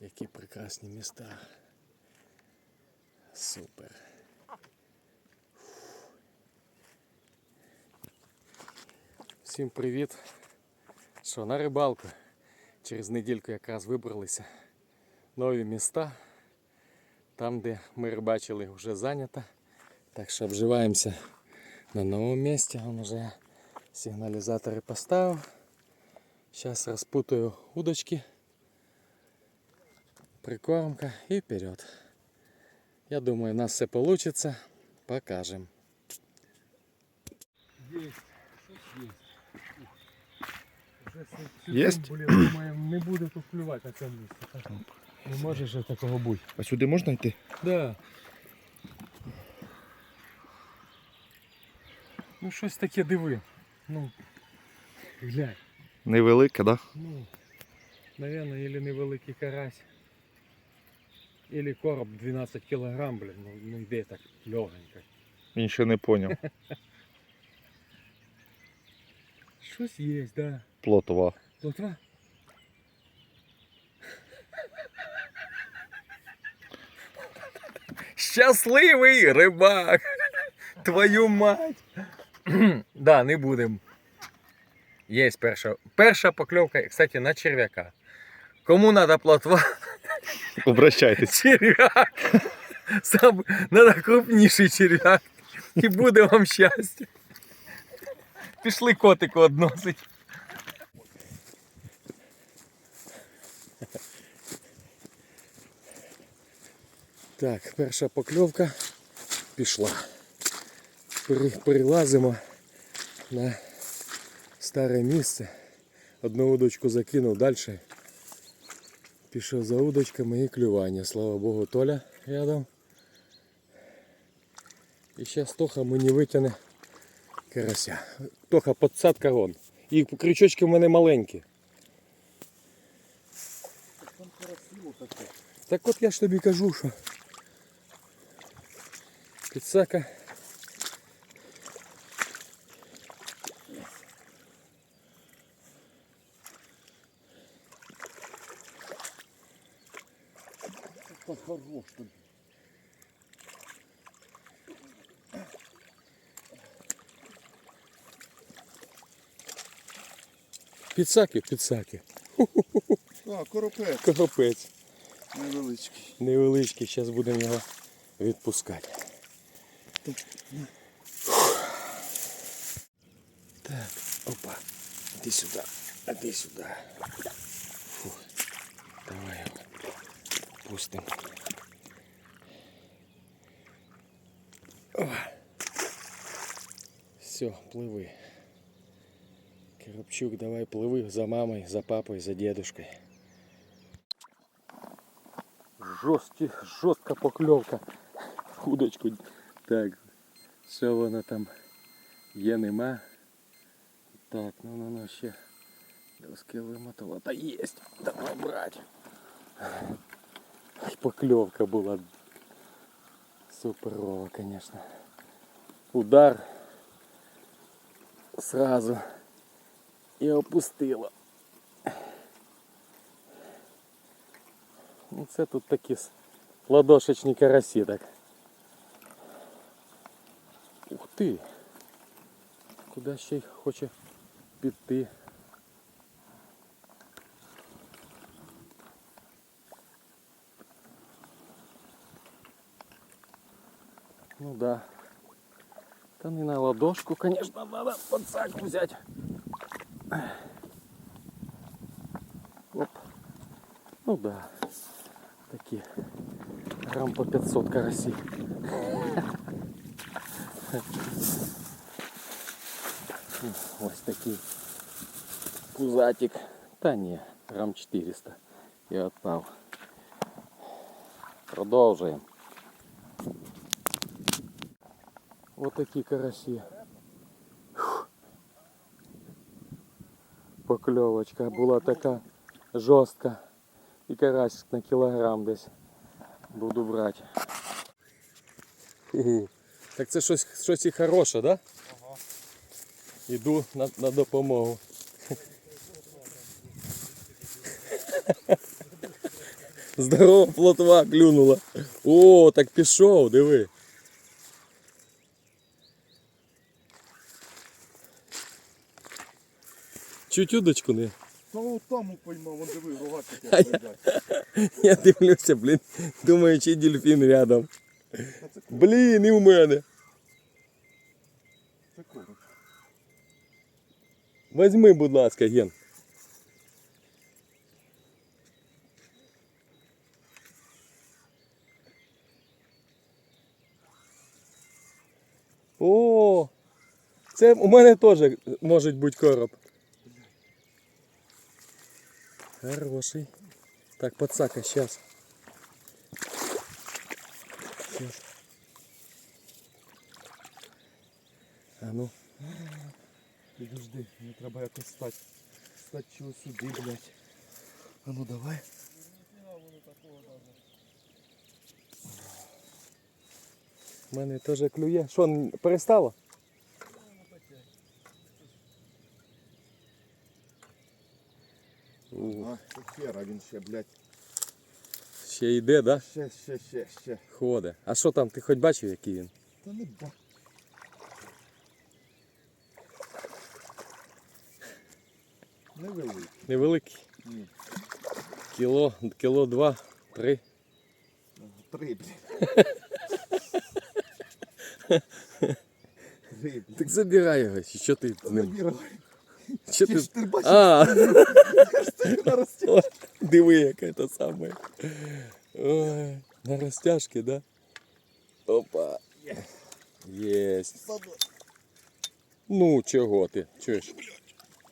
Які прекрасні міста. Супер. Всім привіт. Що, на рибалку. Через недільку якраз вибралися. Нові міста. Там, де ми рибачили, вже зайнято. Так що обживаємося на новому місці. Он уже сигналізатори поставив. Сейчас распутаю удочки. Прикормка и вперед. Я думаю, у нас все получится. Покажем. Есть. Єсть? Думаю, не буде тут клювати на цьому місці. Так, Не може ж такого бути. А сюди можна йти? Да. Ну щось таке диви. Ну, глянь. Невелике, да? Ну, наверное, или невеликий карась, или короб 12 кілограм, блін, ну, ну йде так легенько. Він ще не поняв. Щось є, да. Плотова. Плотва? Щасливий рибак! Твою мать! да, не будемо. Є перша, перша покльовка, кстати, на черв'яка. Кому треба плотва, Обращайтесь. черв'як. Сам треба крупніший черв'як. І буде вам щастя. Пішли котику односить. Так, перша покльовка пішла. Перелазимо на старе місце. Одну удочку закинув далі. Пішов за удочками і клювання. Слава Богу, Толя рядом. І зараз Тоха мені витягне карася. Тоха, подсадка вон. І крючочки в мене маленькі. Так от я ж тобі кажу, що підсака. Хорош тут. Підсаки, підсаки. А, коропець Коропець. невеличкий. Невеличкий, зараз будемо його відпускати. Так, опа. Іди сюди, іди сюди. Фу. Давай його пустимо. Все, пливи. Коробчук, давай пливи за мамой, за папой, за дедушкой. Жорсткі, жорстка покльовка. Удочку. Так, що вона там є, нема. Так, ну ну ну ще. Доски вимотала. Та єсть. Давай брать. Покльовка була суперова, конечно. Удар сразу і опустила. Ну це тут такі с- ладошечні карасі так. Ух ти! Куди ще й хоче піти? Ну да. Та не на ладошку, конечно, надо подсаку взять. Оп. Ну да. Такі. Грам по 500 карасі. Ось такий пузатик. Та ні, грам 400. Я відпав. Продовжуємо. Ось такі карасі. Фух. Покльовочка була така жорстка. І карась на кілограм десь. Буду брати. Так це щось, щось і хороше, да? Іду на, на допомогу. Здорова плотва клюнула. О, так пішов, диви. Чуть удочку не. Та от там поймав, вон диви, рогатки А я- лежать. Я дивлюся, блін. Думаю, чи дельфін рядом. А це Блін, і в мене. Це коротко. Возьми, будь ласка, Ген. О, це у мене теж може бути короб. Хороший. Так, подсака, сейчас. Сейчас. А ну. Підожди, мені треба якось стати. Стати чого сюди, блядь. А ну давай. У мене теж клює. Що, н- перестало? Він ще, блядь. Ще йде, да? Ще, ще, ще, ще. Ходить. А що там, ти хоч бачив, який він? Та не ба. Невеликий. Невеликий. Ні. Кіло, кіло два, три. Три, блядь. Три, блядь. Так забирай його, чи що ти з ним? Забирай. Що Ти ж ти бачиш, А, ти на розтяг. о, диви, яке це саме. Ой, на розтяжки, да? Опа. Єсть. Ну, чого ти? Чуєш?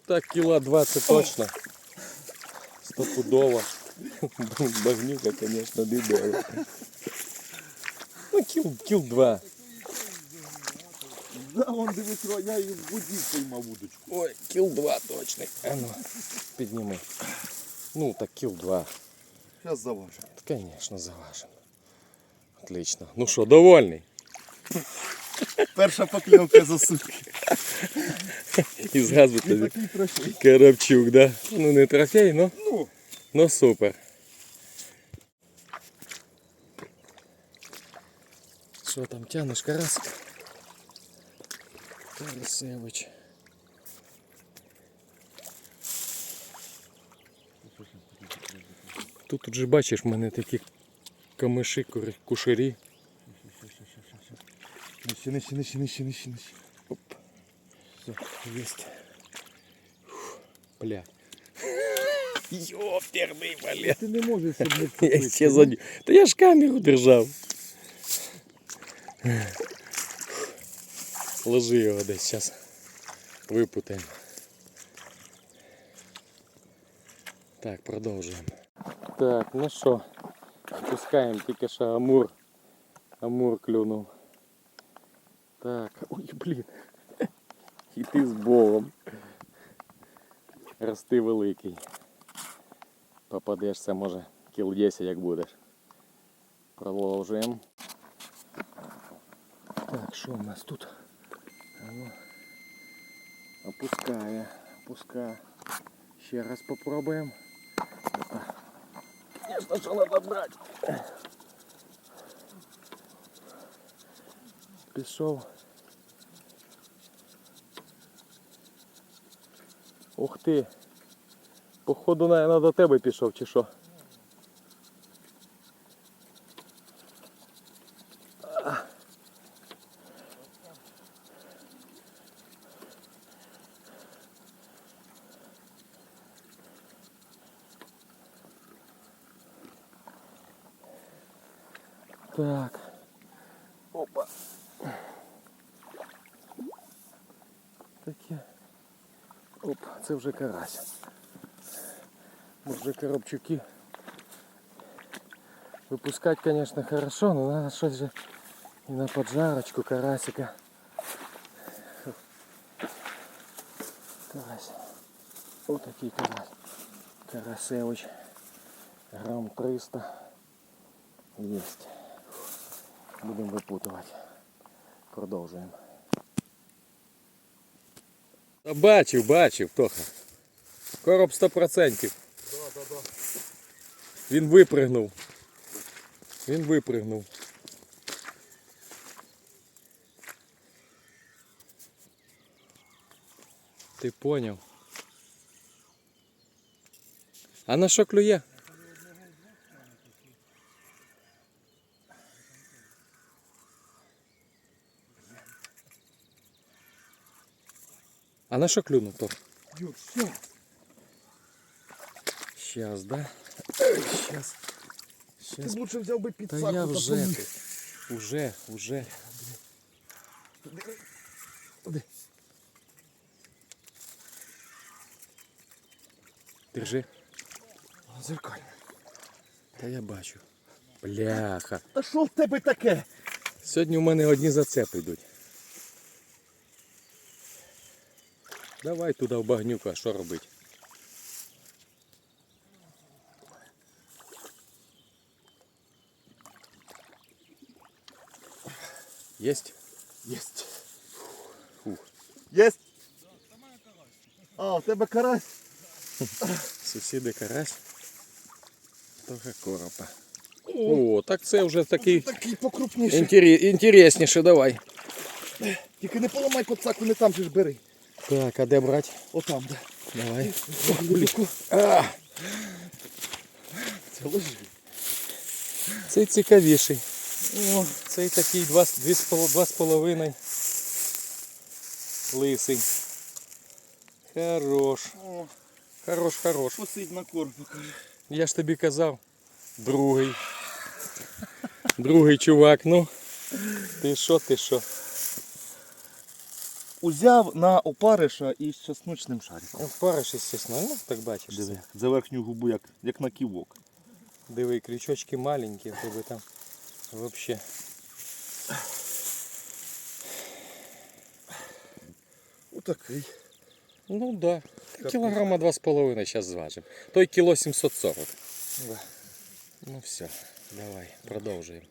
Так, кіла 20 точно. Стопудово. Багнюка, звісно, дебела. Ну, кіл, кіл 2. Да, он дивись, Ро, я її в воді поймав удочку. Ой, кіл 2 точний. А ну, підніми. Ну, так кіл 2. Зараз заважу. Конечно, заважен. Отлично. Ну що, довольний? Перша покльовка за сутки. І зразу І тобі такий трофей. Коробчук, да? Ну не трофей, но, Ну, но супер. Що там тянеш, карасик? Карасевич. Тут тут же бачиш, в мене такі камиші, кури- кушарі. нижче, нижче, нижче, нижче, нижче, нижче. Оп. Все, есть. Фух, Бля. Ёперный, бля. Ти не можеш щоб не Я ще задню. Та я ж камеру держав. Ложи його десь зараз. Випутаємо. Так, продовжуємо. Так, ну що, пускаємо тільки що амур. Амур клюнув. Так, ой, блін. І ти з Богом. Рости великий. Попадешся, може, кіл 10 як будеш. Продовжуємо. Так, що у нас тут? А ну. Опускає, опускає. Ще раз попробуємо. Конечно, що треба брати. Пішов. Ух ти. Походу, наверное, до тебе пішов, чи що? Так. Опа. Таке. Оп, це вже карась. Може коробчуки. Выпускать, конечно, хорошо, но надо что же и на поджарочку карасика. Карась. Вот такие карась. Карасевич. Грамм 300. Есть. Будем выпутывать. Продовжуємо. Бачив, бачив, Тоха. Короб 100%. Да, да, да. Він випригнув. Він випригнув. Ти поняв. А на що клює? А на що клюнув то? Юр, все. Щас, да? Щас. Ти Щас. б лучше взяв би Та підсаку я та вже. помив. Уже, уже. Куди? Держи. Зеркально. Та я бачу. Бляха. Та що в тебе таке? Сьогодні у мене одні зацепи йдуть. Давай туди в багнюку, а що робити? Єсть? Єсть. Фух. Єсть. А, у тебе карась. Сусіди карась. Трохи коропа. О, так це вже такий Такий покрупніший. інтерес, інтересніше, давай. Тільки не поламай подсаку, не там же ж бери. Так, а де брати? Отам, да. Давай. А, Це ложи. цей цікавіший. О, Цей такий два, з- дві з поло- два з половиною. Лисий. Хорош. о, Хорош, хорош. посидь на корм, покажи. Я ж тобі казав. Другий. Другий чувак, ну. Ти що, ти що? Узяв на опариша із чесночним шариком. Ну, Париш, естественно, ну так бачиш. Диви, за верхню губу як, як на ківок. Диви, крючочки маленькі, в тебе там вообще. Отакий. Ну да. Кілограма два з половиною зараз зважимо. Той кіло 740. Да. Ну все, давай, продовжуємо.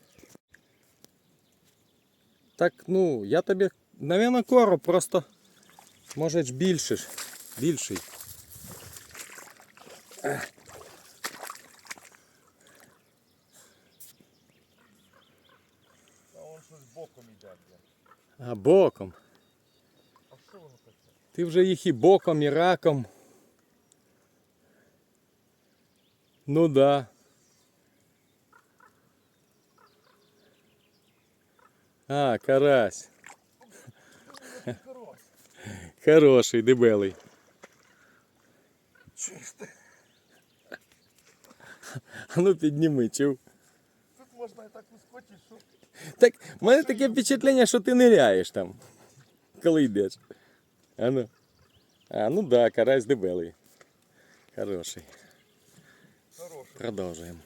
Так, ну, я тобі, навіть короб просто, може ж більше ж, більший. А он щось боком іде. А боком. А що воно таке? Ти вже їх і боком, і раком. Ну да. А, карась. Хороший, дебелий. Чуєш ти? А ну підніми, чув. Тут можна і так ускочити, що... Так, в мене таке впечатлення, що ти ниряєш там, коли йдеш. А ну. А, ну да, карась дебелий. Хороший. Хороший. Продовжуємо.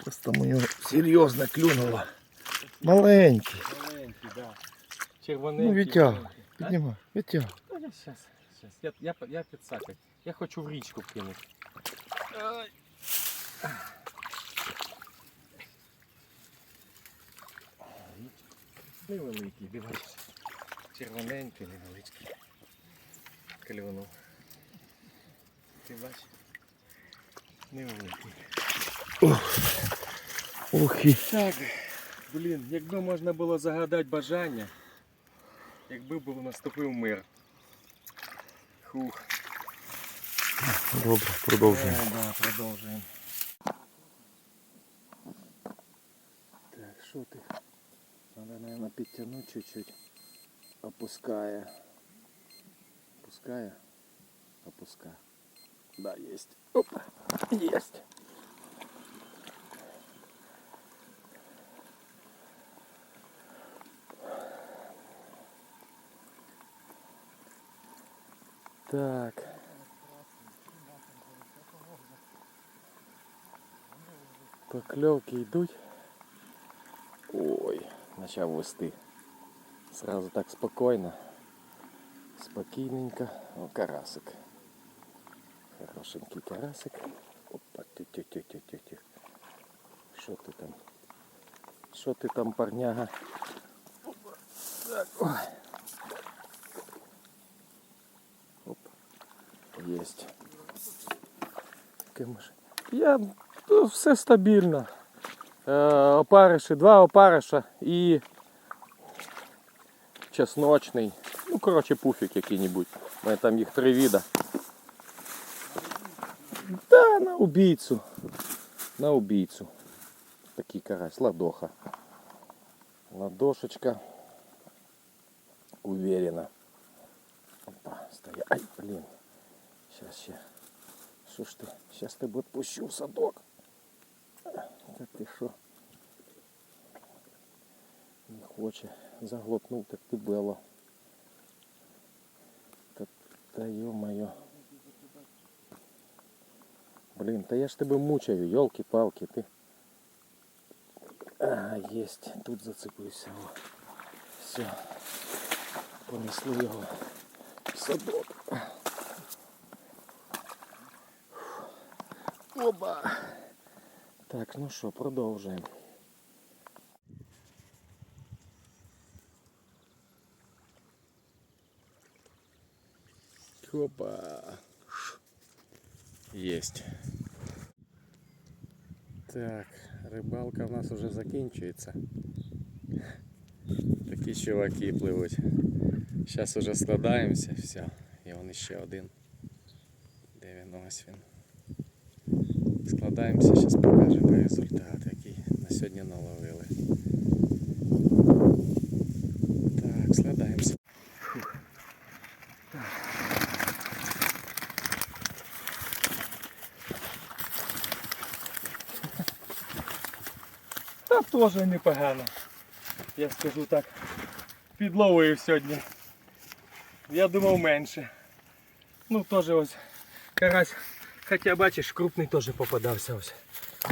Щось там у нього серйозне клюнуло. Маленький. Маленький, да. Червоненький. Ну, відтягуй. маленький. А? Піднімай, відтягуй. Та я щас, щас. Я, я, я підсакаю. Я хочу в річку кинути. Ай. Невеликий, дивись. Червоненький, невеличкий. Клюнув. Ти бачиш? Невеликий. Ух і. Так, блін, якби можна було загадати бажання, якби був наступив мир. Хух. Добре, продовжуємо. Е, да, продовжуємо. Так, що ти? Надо, наверное, підтягнути чуть-чуть. Опускає. Опускає. Опускає. Да, есть. Опа. Есть. Так. Поклевки йдуть. Ой, почав вести. Сразу так спокійно. Спокійненько. О, карасик. Хорошенький карасик. Опа, тю-тю-тю-тю-тю. Що там? Що ти там, парняга? Так, ой. Оп. Есть. Камиш. Я ну, все стабільно. Е, опариші, два опариша і чесночний. Ну, коротше, пуфік який-небудь. У мене там їх три віда. Да, на убійцю. На убійцю. Такий карась, ладоха. Ладошечка. Уверенно. Опа, стоя. Ай, блин. Сейчас, сейчас. Що ж ти? Сейчас тебе відпущу в садок. Та ти що? Не хоче. Заглотнув, так ти бело. Та, та ё-моё. Блін, та я ж тебе мучаю, йолки-палки, ти. А, єсть, тут зацепився. О. Все. Понесли його в садок. Оба. Так, ну що, продовжуємо. Опа. Есть. Так, рибалка в нас уже закінчується. Такі чуваки пливуть. Зараз уже складаємося, все. І он ще один. Де він ось він. Складаємося, зараз покажемо результат, який на сьогодні наловили. Так, складаємося. Та теж непогано. Я скажу так. Підловив сьогодні. Я думав менше. Ну теж ось карась. Хоча бачиш, крупний теж попадався ось.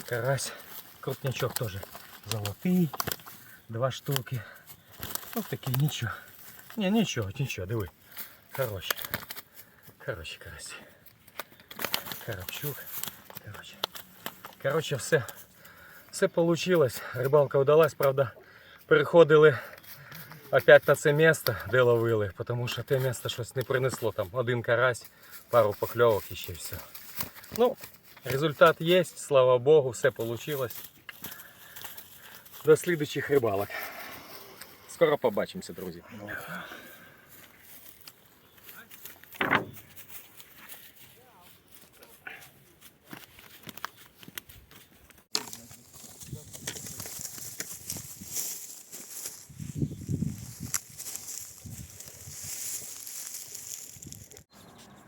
Карась. Крупнячок теж золотий. Два штуки. Ось такий нічого. Ні, нічого, нічого, диви. Хороші. Хороші карасі. Коробчук. Короче. Короче, все. Все получилось. Рибалка удалась, правда. Переходили опять на це місце, де ловили, тому що те місце щось не принесло. Там один карась, пару покльовок і ще все. Ну, результат є, слава Богу, все получилось. До слідучих рибалок. Скоро побачимося, друзі.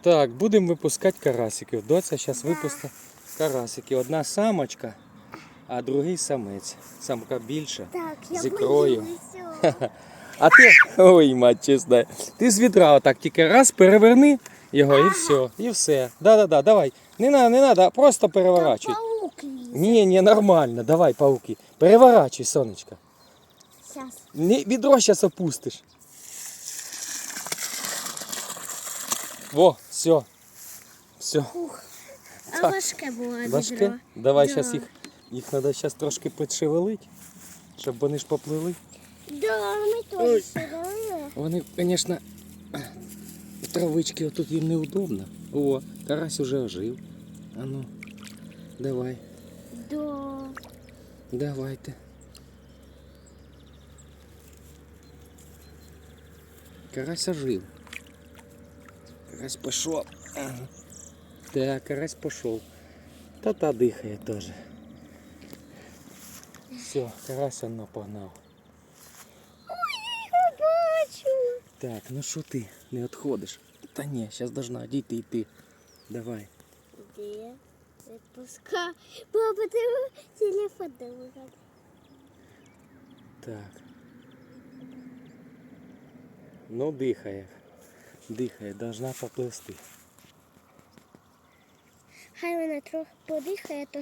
Так, будемо випускати карасиків. Доця зараз випустить карасики. Одна самочка, а другий самець. Самка більша. Так, я З ікрою. А ти, ой, мать чесна, ти з відра отак тільки раз переверни його і все. І все. Да-да-да, давай. Не надо, не надо, просто переворачуй. Ні, ні, нормально, давай, пауки. Переворачуй, сонечко. Не, відро зараз опустиш. Во, все. Все. А Так. важке було Важке? Давай Да. зараз їх. Їх треба зараз трошки підшевелити, щоб вони ж поплили. Да, ми теж сидили. Вони, звісно, травички отут їм неудобно. О, карась уже ожив. А ну, давай, Да. давайте. Карась ожив. Карась пішов. Ага. Так, карась пішов. Та-та дихає теж. Все, карась оно погнав. Бачу. Так, ну що ти, не відходиш? Та ні, зараз должна дійти йти. Давай. Де? Відпуска. Папа, ти телефон дивився. Так. Ну, дихає. Дихає, должна поплисти. Хай вона трохи подихає, то